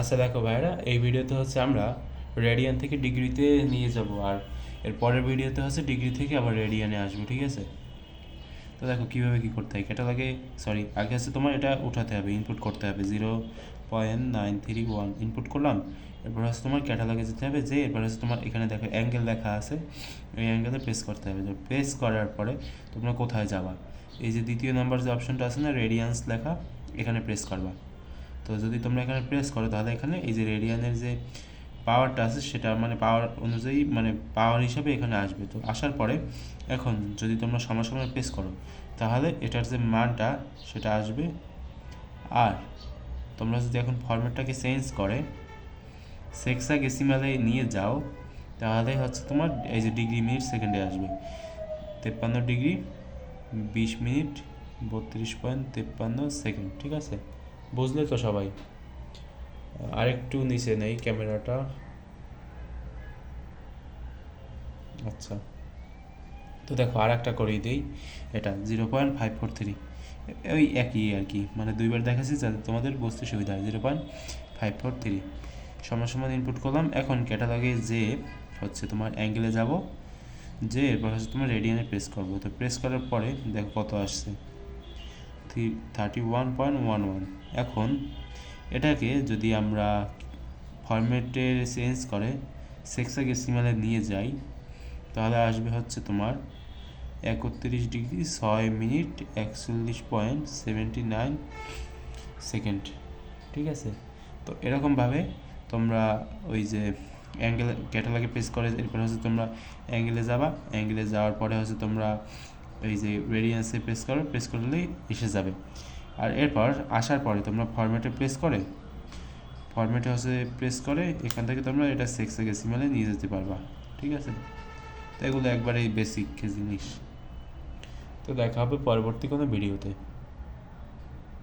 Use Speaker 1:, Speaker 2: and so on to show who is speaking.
Speaker 1: আচ্ছা দেখো ভাইরা এই ভিডিওতে হচ্ছে আমরা রেডিয়ান থেকে ডিগ্রিতে নিয়ে যাব আর এর পরের ভিডিওতে হচ্ছে ডিগ্রি থেকে আবার রেডিয়ানে আসব, ঠিক আছে? তো দেখো, কীভাবে কী করতে হয়? ক্যাটালগে সরি আগে হচ্ছে তোমার এটা উঠাতে হবে ইনপুট করতে হবে zero point nine three one input করলাম, এরপর হচ্ছে তোমার ক্যাটালগে যেতে হবে যে এরপর হচ্ছে তোমার এখানে দেখো অ্যাঙ্গেল লেখা আছে এই অ্যাঙ্গেলে প্রেস করতে হবে প্রেস করার পরে তোমরা কোথায় যাবা? এই যে দ্বিতীয় নাম্বার যে অপশনটা আছে না রেডিয়ান্স লেখা, এখানে প্রেস করবা। তো যদি তোমরা এখানে প্রেস করো, তাহলে এখানে এই যে রেডিয়ানের যে পাওয়ারটা আছে, সেটা মানে পাওয়ার অনুযায়ী মানে পাওয়ার হিসাবে এখানে আসবে। তো আসার পরে এখন যদি তোমরা সমাসময় প্রেস করো, তাহলে এটার যে মানটা, সেটা আসবে আর তোমরা যদি এখন ফরম্যাটটাকে চেঞ্জ করে সেক্সা গেসিমালে নিয়ে যাও, তাহলে হচ্ছে তোমার এই যে ডিগ্রি মিনিট সেকেন্ডে আসবে। তেপ্পান্ন ডিগ্রি বিশ মিনিট বত্রিশ পয়েন্ট তেপ্পান্ন সেকেন্ড ঠিক আছে? বুঝলে তো সবাই। আরেকটু নিচে নেই ক্যামেরাটা। আচ্ছা। তো দেখো আর একটা করেই দিই। এটা zero point five four three. ওই একই আর কি। মানে দুইবার দেখাচ্ছি যাতে তোমাদের বুঝতে সুবিধা হয়। Zero point five four three. সমান সমান ইনপুট করলাম। এখন ক্যাটালগে যে হচ্ছে তোমার অ্যাঙ্গেলে যাব। যে এরপর হচ্ছে তোমার রেডিয়ানে প্রেস করব। তো প্রেস করার পরে দেখো কত আসছে। Thirty one point one one এখন এটাকে যদি আমরা ফরম্যাটে চেঞ্জ করে সেক্সাগেসিমালে নিয়ে যাই, তাহলে আসবে হচ্ছে তোমার একত্রিশ ডিগ্রি ছয় মিনিট একচল্লিশ পয়েন্ট সেভেন্টি নাইন সেকেন্ড। ঠিক আছে? তো এরকমভাবে তোমরা ওই যে অ্যাঙ্গেল ক্যাটালগে প্রেস করে, এরপরে হচ্ছে তোমরা অ্যাঙ্গেলে যাবা। অ্যাঙ্গেলে যাওয়ার পরে হচ্ছে তোমরা এই যে রেডিয়ান্সে প্রেস করো প্রেস করলেই এসে যাবে। আর এরপর আসার পরে তোমরা ফরম্যাটে প্রেস করে ফরম্যাটে হচ্ছে প্রেস করে, এখান থেকে তোমরা এটা সেক্সে গেসিমালে নিয়ে যেতে পারবা, ঠিক আছে? তো এগুলো একবারেই বেসিক জিনিস। তো দেখা হবে পরবর্তী কোনো ভিডিওতে